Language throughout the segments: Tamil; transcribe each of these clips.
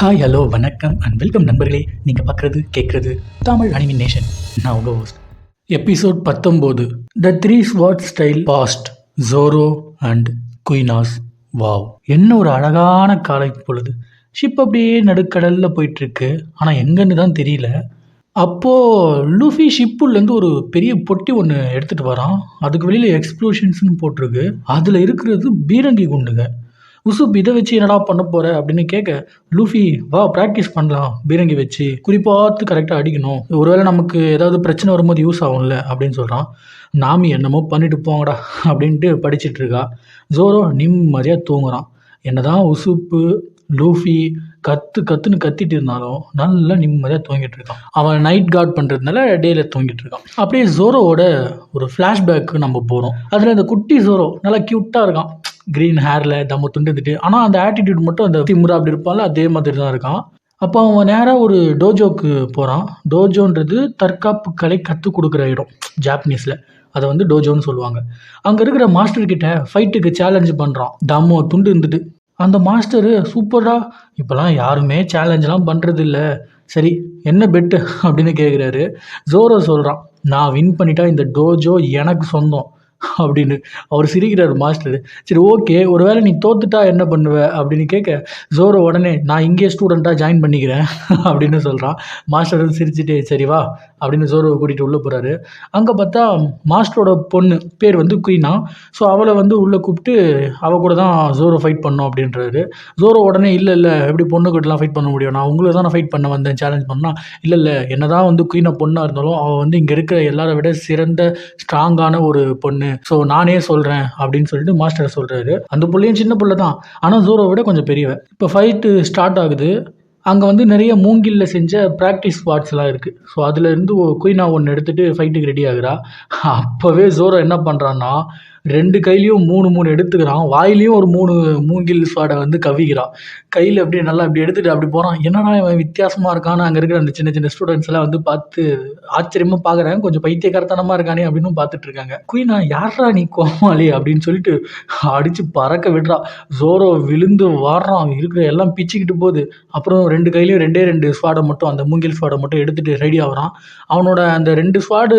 ஹாய் ஹலோ வணக்கம் அண்ட் வெல்கம் நண்பர்களே. நீங்கள் பார்க்குறது கேட்குறது தமிழ் அனிமின் நேஷன் நான் உங்கள் ஹோஸ்ட் எபிசோட் பத்தொம்போது. The three sword style past Zoro and Kuina's wow என்ன ஒரு அழகான காலை பொழுது. ஷிப் அப்படியே நடுக்கடலில் போயிட்டுருக்கு. ஆனால் எங்கன்னு தான் தெரியல. அப்போது லூஃபி ஷிப்புலேருந்து ஒரு பெரிய பொட்டி ஒன்று எடுத்துகிட்டு வரான். அதுக்கு வெளியில் எக்ஸ்ப்ளோஷன்ஸ்னு போட்டிருக்கு. அதில் இருக்கிறது பீரங்கி குண்டுங்க. உசுப் இதை வச்சு என்னடா பண்ண போற அப்படின்னு கேட்க லூஃபி வா ப்ராக்டிஸ் பண்ணலாம். பீரங்கி வச்சு குறிப்பாத்து கரெக்டாக அடிக்கணும். ஒருவேளை நமக்கு ஏதாவது பிரச்சனை வரும்போது யூஸ் ஆகும்ல அப்படின்னு சொல்கிறான் நாமி என்னமோ பண்ணிட்டு போங்கடா அப்படின்ட்டு படிச்சிட்டு இருக்கா. ஜோரோ நிம்மதியாக தூங்குறான். என்னதான் உசுப்பு லூஃபி கத்து கத்துன்னு கத்திட்டு இருந்தாலும் நல்லா நிம்மதியாக தூங்கிட்டு இருக்கான். அவன் நைட் கார்ட் பண்ணுறதுனால டேயில் தூங்கிட்டு இருக்கான். அப்படியே ஜோரோவோட ஒரு ஃப்ளாஷ்பேக்கு நம்ம போகிறோம் அதில் இந்த குட்டி ஜோரோ நல்லா க்யூட்டாக இருக்கான். க்ரீன் ஹேரில் தம்ம துண்டு இருந்துட்டு ஆனால் அந்த ஆட்டிடியூட் மட்டும் அந்த திமுறா அப்படி இருப்பான்ல அதே மாதிரி தான் இருக்கான். அப்போ அவன் நேராக ஒரு டோஜோக்கு போகிறான் டோஜோன்றது தற்காப்பு கலை கற்றுக் கொடுக்குற இடம் ஜாப்பனீஸில் அதை வந்து டோஜோன்னு சொல்லுவாங்க. அங்கே இருக்கிற மாஸ்டர்கிட்ட ஃபைட்டுக்கு சேலஞ்சு பண்ணுறான் தம்மோ துண்டு இருந்துட்டு. அந்த மாஸ்டரு சூப்பராக இப்போலாம் யாருமே சேலஞ்செலாம் பண்ணுறது இல்லை. சரி என்ன பெட்டு அப்படின்னு கேட்குறாரு ஜோரோ சொல்கிறான் நான் வின் பண்ணிட்டா இந்த டோஜோ எனக்கு சொந்தம். அப்படின்னு அவர் சிரிக்கிறார் மாஸ்டர். சரி ஓகே ஒருவேளை நீ தோத்துட்டா என்ன பண்ணுவ? அப்படின்னு கேட்க ஜோரோ உடனே நான் இங்கே ஸ்டூடெண்ட்டாக ஜாயின் பண்ணிக்கிறேன் அப்படின்னு சொல்கிறான் மாஸ்டர் வந்து சிரிச்சுட்டே சரி வா அப்படின்னு ஜோரோவை கூட்டிகிட்டு உள்ளே போகிறாரு அங்கே பார்த்தா மாஸ்டரோட பொண்ணு பேர் வந்து குயினா. ஸோ அவளை வந்து உள்ளே கூப்பிட்டு அவள் கூட தான் ஜோரோ ஃபைட் பண்ணோம் அப்படின்றாரு. ஜோரோ உடனே இல்லை இல்லை எப்படி பொண்ணுக்கிட்டலாம் ஃபைட் பண்ண முடியும்? நான் உங்களை தான் நான் ஃபைட் பண்ண வந்தேன் சேலஞ்ச் பண்ணால் இல்லை இல்லை என்ன தான் வந்து குயினை பொண்ணாக இருந்தாலும் அவள் வந்து இங்கே இருக்கிற எல்லாரை விட சிறந்த ஸ்ட்ராங்கான ஒரு பொண்ணு. ஸோ நானே சொல்கிறேன் அப்படின்னு சொல்லிட்டு மாஸ்டர் சொல்கிறாரு அந்த பிள்ளையும் சின்ன பிள்ளை தான். ஆனால் ஜூரோ விட கொஞ்சம் பெரியவன். இப்போ ஃபைட்டு ஸ்டார்ட் ஆகுது. அங்கே வந்து நிறைய மூங்கில்ல செஞ்ச ப்ராக்டிஸ் ஸ்பாட்ஸ்லாம் இருக்குது ஸோ அதுலேருந்து குயினா ஒன்று எடுத்துகிட்டு ஃபைட்டுக்கு ரெடி ஆகுறா. அப்போவே ஜோரோ என்ன பண்ணுறான்னா ரெண்டு கையிலையும் மூணு மூணு எடுத்துக்கிறான். வாயிலையும் ஒரு மூணு மூங்கில் ஸ்வாடை வந்து கவிக்கிறான் கையில் அப்படியே நல்லா அப்படி எடுத்துகிட்டு அப்படி போகிறான் என்னடா இவன் வித்தியாசமாக இருக்கான்னு அங்கே இருக்கிற அந்த சின்ன சின்ன ஸ்டூடெண்ட்ஸ் எல்லாம் வந்து பார்த்து ஆச்சரியமாக பார்க்குறாங்க கொஞ்சம் பைத்தியக்காரத்தனமாக இருக்கானே அப்படின்னு பார்த்துட்டு இருக்காங்க. குயினா யாரா நீ கோமாளி? அப்படின்னு சொல்லிட்டு அடித்து பறக்க விடுறான் ஜோரோ விழுந்து வாடுறான். இருக்கிற எல்லாம் பிச்சுக்கிட்டு போகுது. அப்புறம் ரெண்டு கையிலையும் ரெண்டே ரெண்டு ஸ்வாடை மட்டும் அந்த மூங்கில் ஸ்வாடை மட்டும் எடுத்துகிட்டு ரெடி ஆகிறான். அவனோட அந்த ரெண்டு ஸ்வாடு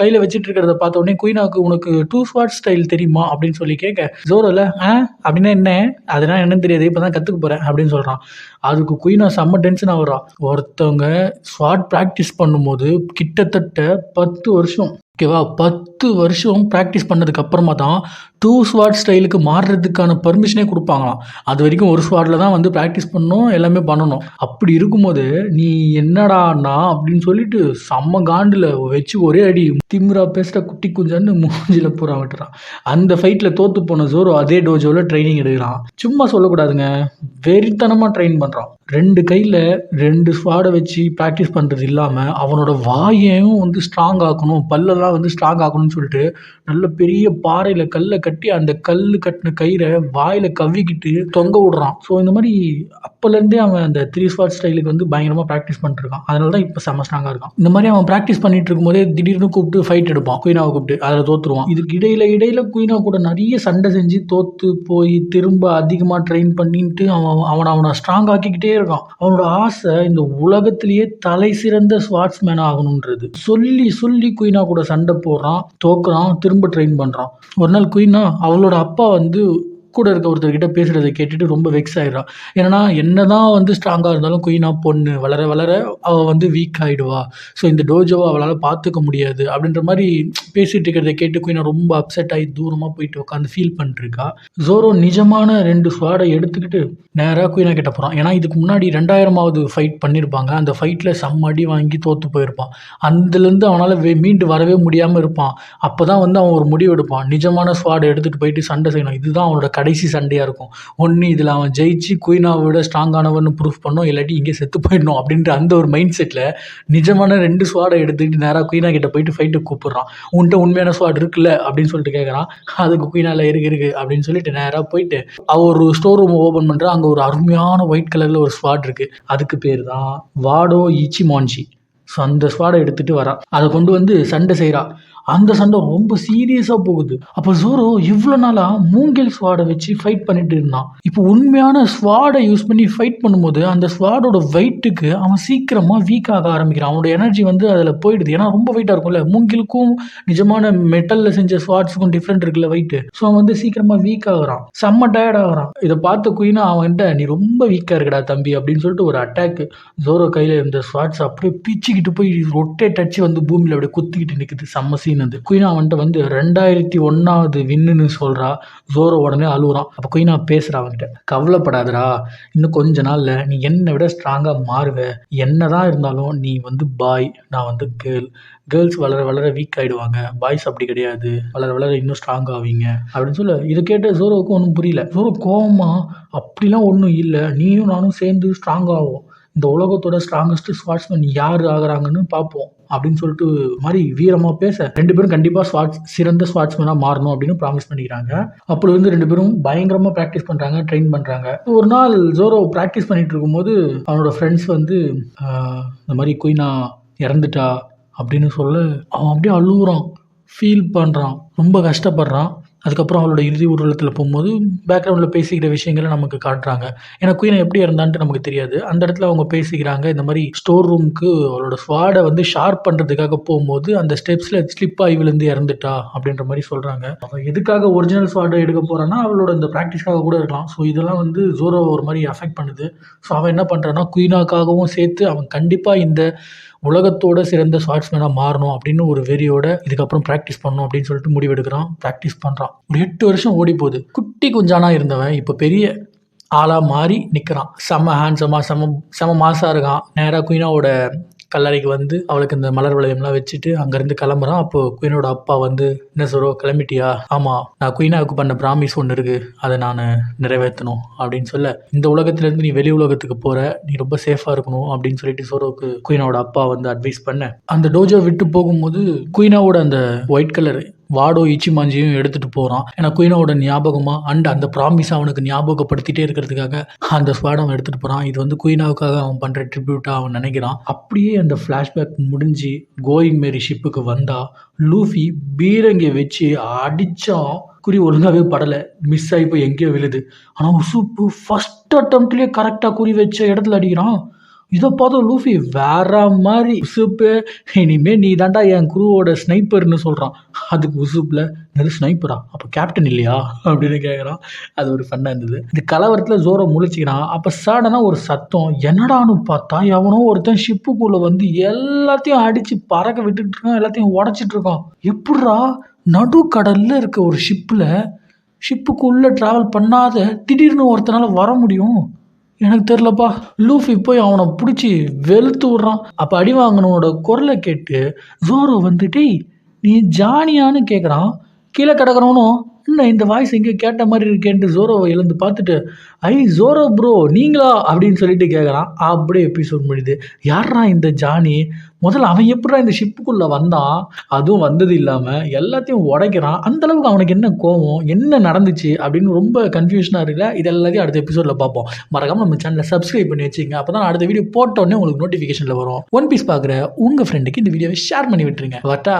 கையில் வச்சுட்டு இருக்கிறத பார்த்த உடனே குயினாக்கு உனக்கு டூ ஸ்வாட்ஸ் ஸ்டைல் தெரியுமா அப்படின்னு சொல்லி கேட்க ஜோரோல ஆ? அப்படின்னா என்ன? அதெல்லாம் என்னன்னு தெரியாது இப்போ தான் கற்றுக்க போகிறேன் அப்படின்னு சொல்கிறான் அதுக்கு குயினா செம்ம டென்ஷன் ஆகுறான் ஒருத்தவங்க ஸ்வாட் ப்ராக்டிஸ் பண்ணும்போது கிட்டத்தட்ட பத்து வருஷம் ஓகேவா பத்து வருஷம் ப்ராக்டிஸ் பண்ணதுக்கு அப்புறமா தான் டூ ஸ்வாட் ஸ்டைலுக்கு மாறுறதுக்கான பர்மிஷனே கொடுப்பாங்களாம். அது வரைக்கும் ஒரு ஸ்வாட்டில் தான் வந்து ப்ராக்டிஸ் பண்ணணும் எல்லாமே பண்ணணும். அப்படி இருக்கும்போது நீ என்னடாண்ணா அப்படின்னு சொல்லிட்டு செம்ம காண்டில் வச்சு ஒரே அடி திமிரா பேசுகிற குட்டி குஞ்சான்னு மூஞ்சில் பூரா விட்டுறான். அந்த ஃபைட்டில் தோற்று போன ஜோரோ அதே டோஜோவில் ட்ரைனிங் எடுக்கிறான். சும்மா சொல்லக்கூடாதுங்க. வெறித்தனமாக ட்ரெயின் பண்ணுறான் ரெண்டு கையில் ரெண்டு ஸ்வாடை வச்சு ப்ராக்டிஸ் பண்ணுறது இல்லாமல் அவனோட வாயையும் வந்து ஸ்ட்ராங் ஆக்கணும் பல்லெல்லாம் வந்து ஸ்ட்ராங் ஆக்கணும்னு சொல்லிட்டு நல்ல பெரிய பாறையில் கல்லை கட்டி அந்த கல் கட்டின கயிறை வாயில் கவ்விக்கிட்டு தொங்க விடுறான். ஸோ இந்த மாதிரி அப்போலேருந்தே அவன் அந்த த்ரீ ஸ்வாட் ஸ்டைலுக்கு வந்து பயங்கரமாக ப்ராக்டிஸ் பண்ணிட்டுருக்கான் அதனால தான் இப்போ செம ஸ்ட்ராங்காக இருக்கான். இந்த மாதிரி அவன் ப்ராக்டிஸ் பண்ணிட்டு இருக்கும்போதே திடீர்னு கூப்பிட்டு ஃபைட் எடுப்பான். குயினாவை கூப்பிட்டு அதில் தோற்றுருவான் இதுக்கு இடையில இடையில குயினா கூட நிறைய சண்டை செஞ்சு தோற்று போய் திரும்ப அதிகமாக ட்ரெயின் பண்ணிட்டு அவன் அவனை அவனை ஸ்ட்ராங் ஆக்கிக்கிட்டே இருக்கான். அவனோட ஆசை இந்த உலகத்திலேயே தலை சிறந்த ஸ்வாட்ஸ்மேன் ஆகணுன்றது சொல்லி சொல்லி குயினா கூட சண்டை போடுறான் தோக்குறான் திரும்ப ட்ரெயின் பண்ணுறான் ஒரு நாள் குயினா அவளோட அப்பா வந்து கூட இருக்க ஒருத்தர்கிட்ட பேசுகிறத கேட்டுட்டு ரொம்ப வெக்ஸ் ஆயிடுறா. ஏன்னா என்ன தான் வந்து ஸ்ட்ராங்காக இருந்தாலும் குயினா பொண்ணு வளர வளர அவள் வந்து வீக் ஆகிடுவா ஸோ இந்த டோஜோவை அவளால் பார்த்துக்க முடியாது. அப்படின்ற மாதிரி பேசிகிட்டு இருக்கிறத கேட்டு குயினா ரொம்ப அப்செட் ஆகி தூரமாக போயிட்டு உட்காந்து ஃபீல் பண்ணிருக்கா ஜோரோ நிஜமான ரெண்டு ஸ்வாடை எடுத்துக்கிட்டு நேராக குயினா கிட்ட போகிறான் ஏன்னா இதுக்கு முன்னாடி ரெண்டாயிரமாவது ஃபைட் பண்ணியிருப்பாங்க அந்த ஃபைட்டில் செம்ம அடி வாங்கி தோற்று போயிருப்பான். அதுலேருந்து அவனால் வே மீண்டு வரவே முடியாமல் இருப்பான். அப்போ தான் வந்து அவன் ஒரு முடிவு எடுப்பான் நிஜமான ஸ்வாடை எடுத்துகிட்டு போயிட்டு சண்டை செய்யணும். இதுதான் அவனோட கடைசி சண்டையாக இருக்கும். ஒன்று இதில் அவன் ஜெயிச்சு குயினாவை விட ஸ்ட்ராங்கானவன்னு ப்ரூஃப் பண்ணோம் இல்லாட்டி இங்கே செத்து போயிடணும் அப்படின்ற அந்த ஒரு மைண்ட் செட்டில் நிஜமான ரெண்டு ஸ்வாடை எடுத்துக்கிட்டு நேராக குயினா கிட்ட போயிட்டு ஃபைட்டுக்கு கூப்பிட்றான். உன்ட்ட உண்மையான ஸ்வாட் இருக்குல்ல அப்படின்னு சொல்லிட்டு கேட்குறான் அதுக்கு குயினால இருக்கு இருக்கு அப்படின்னு சொல்லிட்டு நேராக போயிட்டு அவ ஒரு ஸ்டோர் ரூம் ஓப்பன் பண்ணுறா அங்கே ஒரு அருமையான ஒயிட் கலரில் ஒரு ஸ்வாட் இருக்குது அதுக்கு பேர் தான் வாடோ இச்சி மான்ஜி ஸோ அந்த ஸ்வாடை எடுத்துகிட்டு வரான். அதை கொண்டு வந்து சண்டை செய்கிறான் அந்த சண்டை ரொம்ப சீரியஸாக போகுது. அப்போ ஜோரோ இவ்வளோ நாளாக மூங்கில் ஸ்வாடை வச்சு ஃபைட் பண்ணிட்டு இருந்தான். இப்போ உண்மையான ஸ்வாடை யூஸ் பண்ணி ஃபைட் பண்ணும்போது அந்த ஸ்வாடோட வெயிட்டுக்கு அவன் சீக்கிரமாக வீக் ஆக ஆரம்பிக்கிறான். அவனோட எனர்ஜி வந்து அதில் போயிடுது. ஏன்னா ரொம்ப வெயிட்டாக இருக்கும்ல. மூங்கிலுக்கும் நிஜமான மெட்டலில் செஞ்ச ஸ்வாட்ஸுக்கும் டிஃப்ரெண்ட் இருக்குல்ல வெயிட்டு ஸோ அவன் வந்து சீக்கிரமாக வீக் ஆகுறான். செம்ம டயர்ட் ஆகுறான். இதை பார்த்த குயினா அவன்கிட்ட நீ ரொம்ப வீக்காக இருக்கடா தம்பி அப்படின்னு சொல்லிட்டு ஒரு அட்டாக் ஜோரோ கையில் இருந்த ஸ்வாட்ஸ் அப்படியே பிச்சுக்கிட்டு போய் ரொட்டேட் அடிச்சு வந்து பூமியில் அப்படியே குத்திக்கிட்டு நிற்குது செம்ம சீன் அது குயினா அவன்கிட்ட வந்து ரெண்டாயிரத்தி ஒன்றாவது வின்னுன்னு சொல்கிறா ஜோரோ உடனே அழுகுறான் அப்போ குயினா பேசுகிறா அவன்கிட்ட கவலைப்படாதடா இன்னும் கொஞ்ச நாளில் நீ என்னை விட ஸ்ட்ராங்காக மாறுவ. என்ன தான் இருந்தாலும் நீ வந்து பாய் நான் வந்து கேர்ள் கேர்ள்ஸ் வளர வளர வீக் ஆகிடுவாங்க பாய்ஸ் அப்படி கிடையாது. வளர வளர இன்னும் ஸ்ட்ராங் ஆவீங்க. அப்படின்னு சொல்ல. இதை கேட்டு ஜோரோவுக்கு ஒன்றும் புரியல. ஜோரோ கோவமா அப்படிலாம் ஒன்றும் இல்லை. நீயும் நானும் சேர்ந்து ஸ்ட்ராங் ஆகும் இந்த உலகத்தோட ஸ்ட்ராங்கஸ்ட் ஸ்வாட்ஸ்மேன் யார் ஆகுறாங்கன்னு பார்ப்போம் அப்படின்னு சொல்லிட்டு மாதிரி வீரமாக பேச ரெண்டு பேரும் கண்டிப்பாக ஸ்வாட்ஸ் சிறந்த ஸ்வாட்ஸ்மேனாக மாறணும் அப்படின்னு ப்ராமிஸ் பண்ணிக்கிறாங்க. அப்போ வந்து ரெண்டு பேரும் பயங்கரமாக ப்ராக்டிஸ் பண்ணுறாங்க ட்ரெயின் பண்ணுறாங்க ஒரு நாள் ஜோரோ ப்ராக்டிஸ் பண்ணிட்டு இருக்கும்போது அவனோட ஃப்ரெண்ட்ஸ் வந்து இந்த மாதிரி குயினா இறந்துட்டா அப்படின்னு சொல்ல அவன் அப்படியே அழுகுறான். ஃபீல் பண்ணுறான் ரொம்ப கஷ்டப்படுறான். அதுக்கப்புறம் அவளோட இறுதி ஊர்வலத்தில் போகும்போது பேக்ரவுண்டில் பேசிக்கிற விஷயங்களை நமக்கு காட்டுறாங்க. ஏன்னா குயினை எப்படி இருந்தான்ட்டு நமக்கு தெரியாது. அந்த இடத்துல அவங்க பேசிக்கிறாங்க இந்த மாதிரி ஸ்டோர் ரூமுக்கு அவளோட ஸ்வாடை வந்து ஷார்ப் பண்ணுறதுக்காக போகும்போது அந்த ஸ்டெப்ஸில் ஸ்லிப் ஆகி விழுந்து இறந்துட்டா அப்படின்ற மாதிரி சொல்கிறாங்க அவள் எதுக்காக ஒரிஜினல் ஸ்வாடை எடுக்க போகிறான்னா அவளோட இந்த ப்ராக்டிஸ்க்காக கூட இருக்கலாம். ஸோ இதெல்லாம் வந்து ஜோரோ ஒரு மாதிரி அஃபெக்ட் பண்ணுது. ஸோ அவன் என்ன பண்ணுறான்னா குயினாக்காகவும் சேர்த்து அவன் கண்டிப்பாக இந்த உலகத்தோட சிறந்த ஷார்ட்ஸ்மேனாக மாறணும் அப்படின்னு ஒரு வெறியோட இதுக்கப்புறம் ப்ராக்டிஸ் பண்ணணும் அப்படின்னு சொல்லிட்டு முடிவெடுக்கிறான். ப்ராக்டிஸ் பண்ணுறான் ஒரு எட்டு வருஷம் ஓடி போகுது குட்டி குஞ்சானா இருந்தவன் இப்போ பெரிய ஆளாக மாறி நிற்கிறான் செம ஹேண்ட்ஸமாக செம்ம செம மாசாக இருக்கான். நேராக குயினாவோட கல்லறைக்கு வந்து அவளுக்கு இந்த மலர் வளையம்லாம் வச்சுட்டு அங்கேருந்து கிளம்புறான். அப்போ குயினோட அப்பா வந்து என்ன சொல்றோ கிளம்பிட்டியா? ஆமாம் நான் குயினாவுக்கு பண்ண ப்ராமிஸ் ஒன்று இருக்குது அதை நான் நிறைவேற்றணும் அப்படின்னு சொல்ல இந்த உலகத்துலேருந்து நீ வெளி உலகத்துக்கு போகிற நீ ரொம்ப சேஃபாக இருக்கணும் அப்படின்னு சொல்லிட்டு சோரோக்கு குயினாவோட அப்பா வந்து அட்வைஸ் பண்ண அந்த டோஜோ விட்டு போகும்போது குயினாவோட அந்த ஒயிட் கலர் வாடோ இச்சிமாஞ்சியும் எடுத்துட்டு போகிறான் ஏன்னா குயினோட ஞாபகமாக அண்ட் அந்த ப்ராமிஸ் அவனுக்கு ஞாபகப்படுத்திட்டே இருக்கிறதுக்காக அந்த ஸ்வாட் அவன் எடுத்துகிட்டு போகிறான் இது வந்து குயினாவுக்காக அவன் பண்ணுற ட்ரிபியூட்டாக அவன் நினைக்கிறான். அப்படியே அந்த ஃப்ளாஷ்பேக் முடிஞ்சு கோயிங் மேரி ஷிப்புக்கு வந்தா லூஃபி பீரங்கியை வச்சு அடித்தான் குறி ஒழுங்காகவே படலை. மிஸ் ஆகி போய் எங்கேயோ விழுது. ஆனால் உசுப்பு ஃபஸ்ட் அட்டம்ப்ட்லேயே கரெக்டாக குறி வச்ச இடத்துல அடிக்கிறான். இதை பார்த்தா லூஃபி வேற மாதிரி உசுப்பு. இனிமே நீ தாண்டா என் குருவோட ஸ்னைப்பர்னு சொல்கிறான் அதுக்கு உசுப்பில் நெரு ஸ்னைப்பரா? அப்போ கேப்டன் இல்லையா? அப்படின்னு கேட்குறான் அது ஒரு ஃபன்னாக இருந்தது. இந்த கலவரத்தில் ஜோரை முழிச்சிக்கிறான். அப்போ சடனாக ஒரு சத்தம் என்னடான்னு பார்த்தா எவனோ ஒருத்தன் ஷிப்புக்குள்ளே வந்து எல்லாத்தையும் அடித்து பறக்க விட்டுட்டு இருக்கான் எல்லாத்தையும் உடச்சிட்டு இருக்கான். எப்படா நடுக்கடலில் இருக்க ஒரு ஷிப்பில் ஷிப்புக்குள்ளே ட்ராவல் பண்ணாத திடீர்னு ஒருத்தனால வர முடியும்? எனக்கு தெரிலப்பா லூஃபி போய் அவனை பிடிச்சி வெளுத்து விட்றான். அப்போ அடி வாங்கினவனோட குரலை கேட்டு ஜோரோ வந்துட்டு நீ ஜானியான்னு கேட்குறான் கீழே கிடக்கிறவனும் என்ன இந்த வாய்ஸ் எங்கேயோ கேட்ட மாதிரி இருக்கேன்ட்டு ஜோரோவை எழுந்து பார்த்துட்டு ஐ ஜோரோ ப்ரோ நீங்களா? அப்படின்னு சொல்லிட்டு கேட்குறான் அப்படியே எபிசோட் முடியுது. யாரா இந்த ஜானி? முதல்ல அவன் எப்படா இந்த ஷிப்புக்குள்ளே வந்தான் அதுவும் வந்தது இல்லாமல் எல்லாத்தையும் உடைக்கிறான். அந்த அளவுக்கு அவனுக்கு என்ன கோவம் என்ன நடந்துச்சு அப்படின்னு ரொம்ப கன்ஃபியூஷனாக இருக்குல்ல? இது எல்லாத்தையும் அடுத்த எபிசோடில் பார்ப்போம். மறக்காமல் நம்ம சேனலை சப்ஸ்கிரைப் பண்ணி வச்சுங்க அப்போ தான் அடுத்த வீடியோ போட்டோன்னே உங்களுக்கு நோட்டிஃபிகேஷனில் வரும். ஒன் பீஸ் பார்க்குற உங்கள் ஃப்ரெண்டுக்கு இந்த வீடியோவை ஷேர் பண்ணி விட்டுருங்க. வட்டா